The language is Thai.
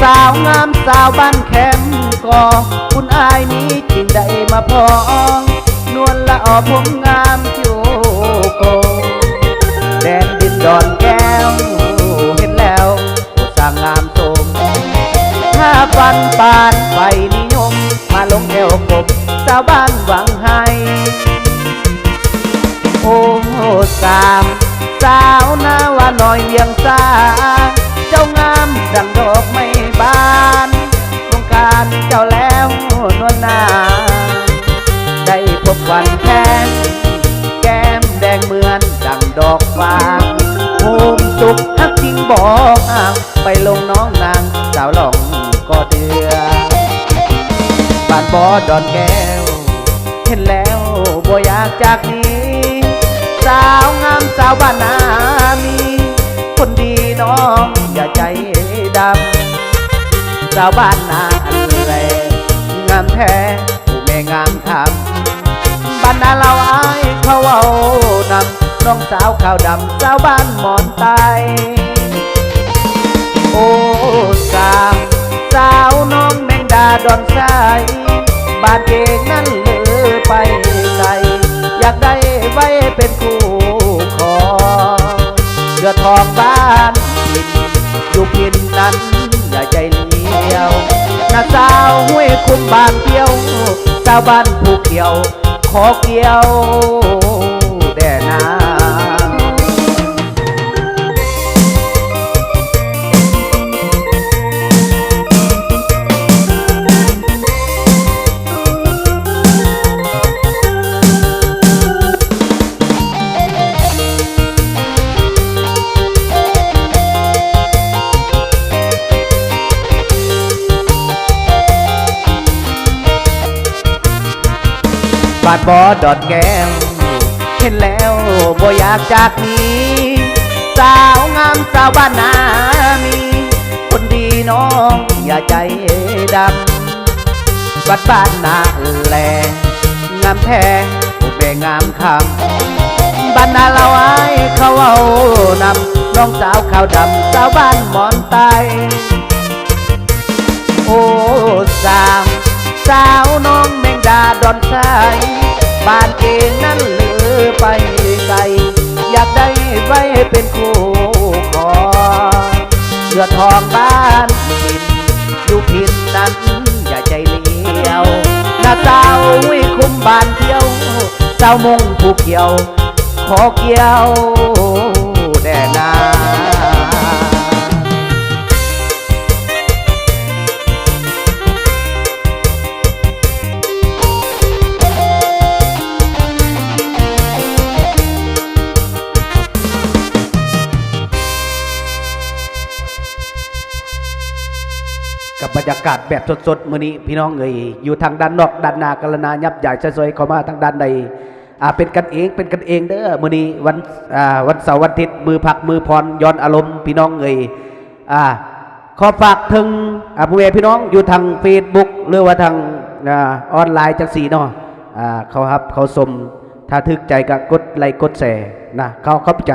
สาวงามสาวบ้านแคมก่อคุณอายมีจริงได้มาพอนวลละออผมงามทิวโกแดนดินดอนแก้ว เห็นแล้วผู้สร้างงามโสมถ้าฟันปานไฟนิยม มาลงแถวกบสาวบ้านหวังให้โอ้สามสาวนาว่าน้อยเวียงสา ดอกฟ้าโฮมสุขทักจริงบอกห่างไปลงน้องนางสาวหลองก็เดือบ้านบอดอนแก้ว เห็นแล้วบ่อยากจากนี้ สาวงามสาวบ้านนามี คนดีน้องอย่าใจดำสาวบ้านนา น้องสาวขาวดำสาวบ้านหมอนไตโอ้สาวสาวน้องแมงดาดอนทรายบานเก่งนั่นเลือไปไกลอยากได้ไว้เป็นคู่คองเรือทองบ้านพินอยู่พินนั้นอย่าใจเลี้ยวนาสาวห้วยคุมบ้านเที่ยวสาวบ้านผู้เกี่ยวขอเกี่ยวาดบอดอดแก้มเห็นแล้วบ่อยากจากนี้สาวงามสาวบ้านนามีคนดีน้องอย่าใจดำบัดบ้านนาแลงามแท้ผู้แม่งามคำบ้านนาเราไอ้เขาเอานำน้องสาวขาวดำสาวบ้านหมอนไต ดอนสายบ้านเองนั่นเหลือไปไกลอยากได้ไว้เป็นคู่ครองเรือทองบ้านพินอยู่พินนั้นอย่าใจเลี้ยวหน้าสาวิคุ้มบ้านเที่ยวสาวมงผู้เกี่ยวขอเกี่ยว กับบรรยากาศแบบสดๆมื้อนี้พี่น้องเอ่ยอยู่ทางด้านนอกด้านหน้ากรณายับใหญ่สวยๆเข้ามาทางด้านในอ่าเป็นกันเองเป็นกันเองเด้อมื้อนี้วันอ่าวันเสาร์วันอาทิตย์มือพักมือพรย้อนอารมณ์พี่น้องเอ่ยอ่าขอฝากถึงอ่าผู้ใหญ่พี่น้องอยู่ทาง Facebook หรือว่าทางอ่าออนไลน์จังสีเนาะอ่าเขาครับเขาสมถ้าทึกใจก็กดไลค์กดแชร์นะเขาเข้าใจ